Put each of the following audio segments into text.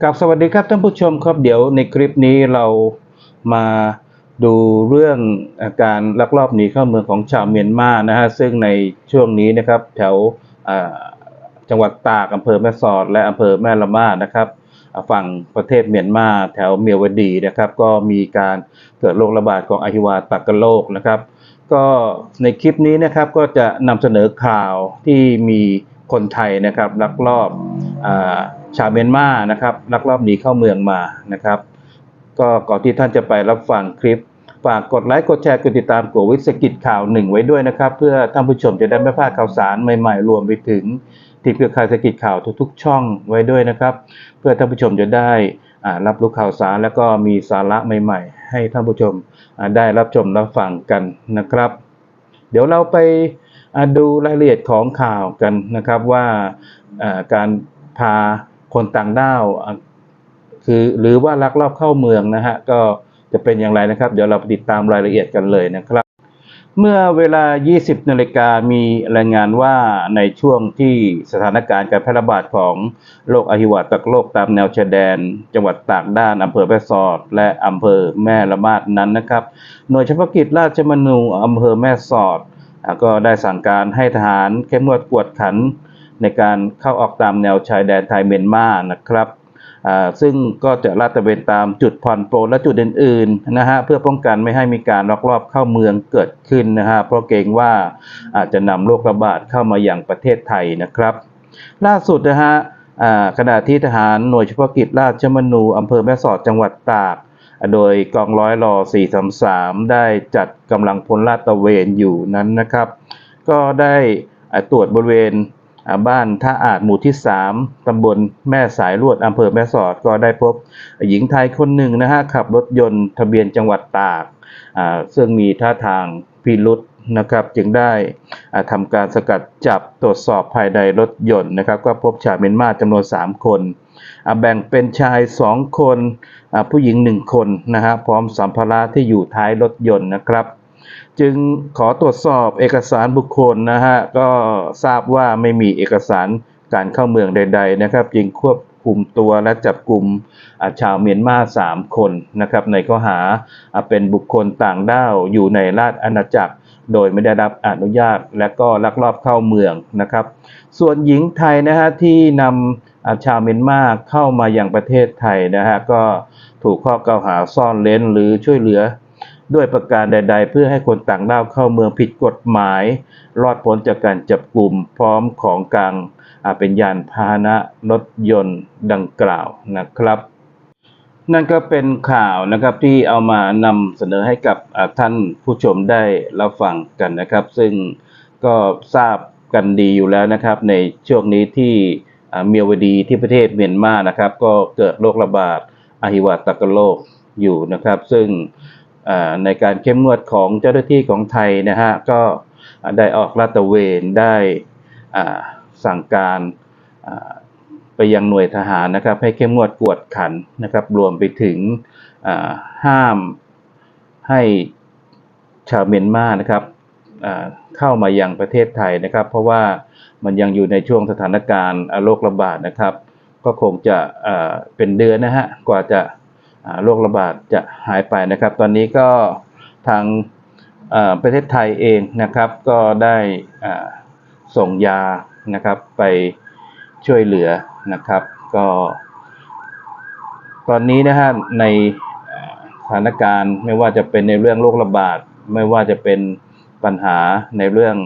กับสวัสดีครับท่านผู้ชมครับเดี๋ยวในคลิปนี้เรามาดูเรื่องการลักลอบหนีเข้าเมืองของชาวเมียนมานะฮะซึ่งในช่วงนี้นะครับแถวจังหวัดตากอำเภอแม่สอด และอำเภอแม่ละมาดนะครับฝั่งประเทศเมียนมาแถวเมียวดีนะครับ ก็มีการเกิดโรคระบาดของอหิวาตากโรคนะครับ ก็ในคลิปนี้นะครับก็จะนำเสนอข่าวที่มี คนไทยนะครับลักลอบอชาวเมียนมานะครับลักลอบหนีเข้าเมืองมานะครับ ก็ก่อนที่ท่านจะไปรับฟังคลิปฝากกดไลค์กดแชร์กดติดตามกดวิสกิจข่าวหนึ่งไว้ด้วยนะครับ เพื่อท่านผู้ชมจะได้ไม่พลาดข่าวสารใหม่ๆ รวมไปถึงที่เครือข่ายสกิจข่าวทุกๆ ช่องไว้ด้วยนะครับ เพื่อท่านผู้ชมจะได้รับรู้ข่าวสารแล้วก็มีสาระใหม่ ๆ ให้ท่านผู้ชมได้รับชมรับฟังกันนะครับ เดี๋ยวเราไป ดูรายละเอียดของข่าวกันนะครับว่าการพาคนต่างด้าวคือหรือว่าลักลอบเข้าเมืองนะฮะก็จะเป็นอย่างไรนะครับ เดี๋ยวเราไปติดตามรายละเอียดกันเลยนะครับ เมื่อเวลา 20 นาฬิกามีรายงานว่าในช่วงที่สถานการณ์การแพร่ระบาดของโรคอหิวาตกโรคตามแนวชายแดน จังหวัดตากด้านอำเภอแม่สอด และอำเภอแม่ละมาดนั้นนะครับ หน่วยเฉพาะกิจราชมนูอำเภอแม่สอด ก็ได้สั่งการให้ทหารเข้มงวดกวดขันในการเข้าออกตามแนวชายแดนไทยเมียนมานะครับซึ่งก็จะลาดตระเวนตามจุดผ่อนปลนและจุดอื่นๆนะฮะเพื่อป้องกันไม่ให้มีการลักลอบเข้าเมืองเกิดขึ้นนะฮะเพราะเกรงว่าอาจจะนำโรคระบาดเข้ามาอย่างประเทศไทยนะครับ ล่าสุดนะฮะขณะที่ทหารหน่วยเฉพาะกิจราชมนูอำเภอแม่สอดจังหวัดตาก โดยกองร้อยรอ433 ได้จัดกำลังพลลาดตระเวนอยู่นั้นนะครับ ก็ได้ตรวจบริเวณบ้านท่าอาจหมู่ที่ 3 ตำบลแม่สายลวดอำเภอแม่สอดก็ได้พบหญิงไทยคนหนึ่งนะฮะขับรถยนต์ทะเบียนจังหวัดตาก ซึ่งมีท่าทางพิรุษ นะครับจึงได้อ่าทำการสกัดจับตรวจสอบภายในรถยนต์นะครับ ก็พบชาวเมียนมาจำนวน 3 คนแบ่งเป็นชาย 2 คนผู้หญิง 1 คนนะฮะพร้อมสัมภาระที่อยู่ท้ายรถยนต์นะครับ จึงขอตรวจสอบเอกสารบุคคลนะฮะก็ทราบว่าไม่มีเอกสารการเข้าเมืองใด ๆ นะครับ จึงควบคุมตัวและจับกลุ่มาชาวเมียนมา3คนนะครับในข้อหาเป็นบุคคลต่างด้าวอยู่ในราชอาณาจักร โดยไม่ได้รับอนุญาตและก็ลักลอบเข้าเมืองนะครับ ส่วนหญิงไทยนะฮะที่นำชาวเมียนมาเข้ามาอย่างประเทศไทยนะฮะก็ถูกข้อกล่าวหาซ่อนเร้นหรือช่วยเหลือด้วยประการใด ๆ เพื่อให้คนต่างด้าวเข้าเมืองผิดกฎหมาย รอดพ้นจากการจับกลุ่มพร้อมของกลางอ่าเป็นยานพาหนะรถยนต์ดังกล่าวนะครับ นั่นก็เป็นข่าวนะครับที่เอามานำเสนอให้กับท่านผู้ชมได้รับฟังกันนะครับ ซึ่งก็ทราบกันดีอยู่แล้วนะครับ ในช่วงนี้ที่เมียวดีที่ประเทศเมียนมานะครับ ก็เกิดโรคระบาดอหิวาตกโรคอยู่นะครับ ซึ่งในการเข้มงวดของเจ้าหน้าที่ของไทยนะฮะก็ได้ออกลาดตระเวนได้สั่งการ ไปยังหน่วยทหารนะครับ ให้เข้มงวดกวดขันนะครับ รวมไปถึงห้ามให้ชาวเมียนมานะครับเข้ามายังประเทศไทยนะครับ เพราะว่ามันยังอยู่ในช่วงสถานการณ์อโรคระบาดนะครับ ก็คงจะเป็นเดือนนะฮะกว่าจะโรคระบาดจะหายไปนะครับ ตอนนี้ก็ทางประเทศไทยเองนะครับ ก็ได้ส่งยานะครับไป ช่วยเหลือนะครับ ก็ ตอนนี้นะฮะในสถานการณ์ไม่ว่าจะเป็นในเรื่องโรคระบาด ไม่ว่าจะเป็นปัญหาในเรื่อง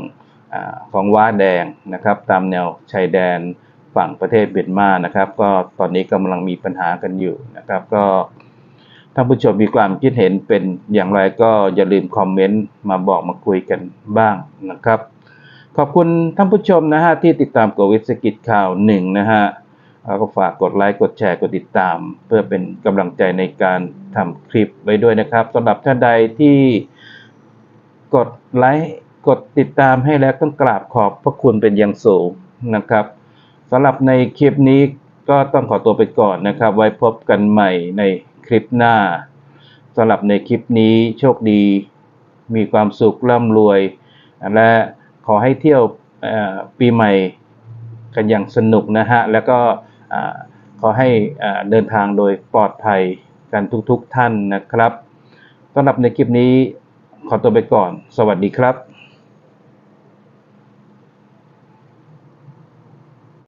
อของว้าแดงนะครับ ตามแนวชายแดนฝั่งประเทศเมียนมานะครับ ก็ตอนนี้กำลังมีปัญหากันอยู่นะครับ ก็ท่านผู้ชมมีความคิดเห็นเป็นอย่างไรก็อย่าลืมคอมเมนต์มาบอกมาคุยกันบ้างนะครับ ขอบคุณท่านผู้ชมนะฮะที่ติดตามกวิสกิจข่าวหนึ่งนะฮะแล้วก็ฝากกดไลค์กดแชร์กดติดตาม เพื่อเป็นกำลังใจในการทำคลิปไว้ด้วยนะครับสำหรับท่านใดที่กดไลค์กดติดตามให้แล้วต้องกราบขอบพระคุณเป็นอย่างสูงนะครับสำหรับในคลิปนี้ก็ต้องขอตัวไปก่อนนะครับ ไว้พบกันใหม่ในคลิปหน้าสำหรับในคลิปนี้โชคดี มีความสุขร่ำรวย และ ขอให้เที่ยวปีใหม่กันอย่างสนุกนะฮะ แล้วก็ขอให้เดินทางโดยปลอดภัยกันทุกๆท่านนะครับสำหรับในคลิปนี้ขอตัวไปก่อน สวัสดีครับ